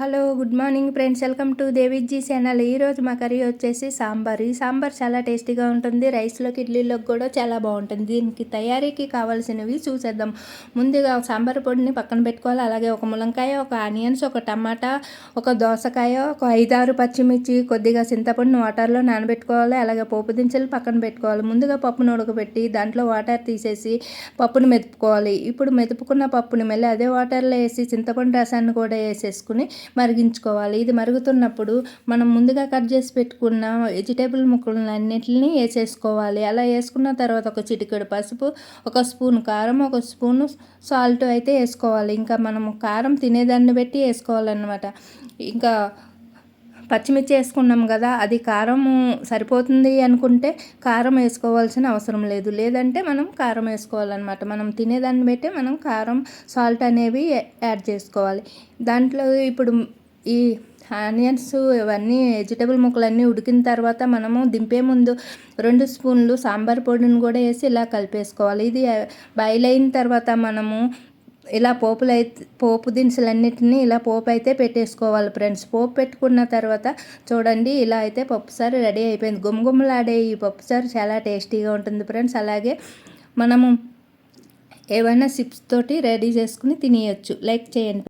Hello good morning friends. Welcome to Deviji channel. ఈరోజు మా curry వచ్చేసి సాంబార్. ఈ సాంబార్ చాలా టేస్టీగా ఉంటుంది. రైస్లోకి ఇడ్లీలోకి కూడా చాలా బాగుంటుంది. దీనికి తయారీకి కావాల్సినవి చూసేద్దాం. ముందుగా సాంబార్ పొడిని పక్కన పెట్టుకోవాలి. అలాగే ఒక ములంకాయ ఒక ఆనియన్స్ ఒక టమాటా ఒక దోసకాయ ఒక ఐదారు పచ్చిమిర్చి కొద్దిగా చింతపండుని వాటర్లో నానబెట్టుకోవాలి. అలాగే పోపు దినుసులు పక్కన పెట్టుకోవాలి. ముందుగా పప్పును ఉడకబెట్టి దాంట్లో వాటర్ తీసేసి పప్పును మెతుకోవాలి ఇప్పుడు మెదుపుకున్న పప్పుని మళ్ళీ అదే వాటర్లో వేసి చింతపండు రసాన్ని కూడా వేసేసుకుని మరిగించుకోవాలి. ఇది మరుగుతున్నప్పుడు మనం ముందుగా కట్ చేసి పెట్టుకున్న వెజిటేబుల్ ముక్కలను అన్నింటినీ వేసేసుకోవాలి. అలా వేసుకున్న తర్వాత ఒక చిటికెడు పసుపు ఒక స్పూన్ కారం ఒక స్పూన్ సాల్ట్ అయితే వేసుకోవాలి. ఇంకా మనం కారం తినేదాన్ని బట్టి వేసుకోవాలన్నమాట. ఇంకా పచ్చిమిర్చి వేసుకున్నాం కదా అది కారం సరిపోతుంది అనుకుంటే కారం వేసుకోవాల్సిన అవసరం లేదు. లేదంటే మనం కారం వేసుకోవాలన్నమాట. మనం తినేదాన్ని బట్టి మనం కారం సాల్ట్ అనేవి యాడ్ చేసుకోవాలి. దాంట్లో ఇప్పుడు ఈ ఆనియన్స్ ఇవన్నీ వెజిటబుల్ ముక్కలన్నీ ఉడికిన తర్వాత మనము దింపే ముందు రెండు స్పూన్లు సాంబార్ పొడిని కూడా వేసి ఇలా కలిపేసుకోవాలి. ఇది బాయిల్ అయిన తర్వాత మనము ఇలా పోపులు అయితే పోపు దినుసులన్నిటిని ఇలా పోపు అయితే పెట్టేసుకోవాలి ఫ్రెండ్స్. పోపు పెట్టుకున్న తర్వాత చూడండి ఇలా అయితే పప్పుసారు రెడీ అయిపోయింది. గుమ్మగుమ్మలాడే ఈ పప్పుసారు చాలా టేస్టీగా ఉంటుంది ఫ్రెండ్స్. అలాగే మనము ఏవైనా సిప్స్ తోటి రెడీ చేసుకుని తినేయచ్చు. లైక్ చేయండి.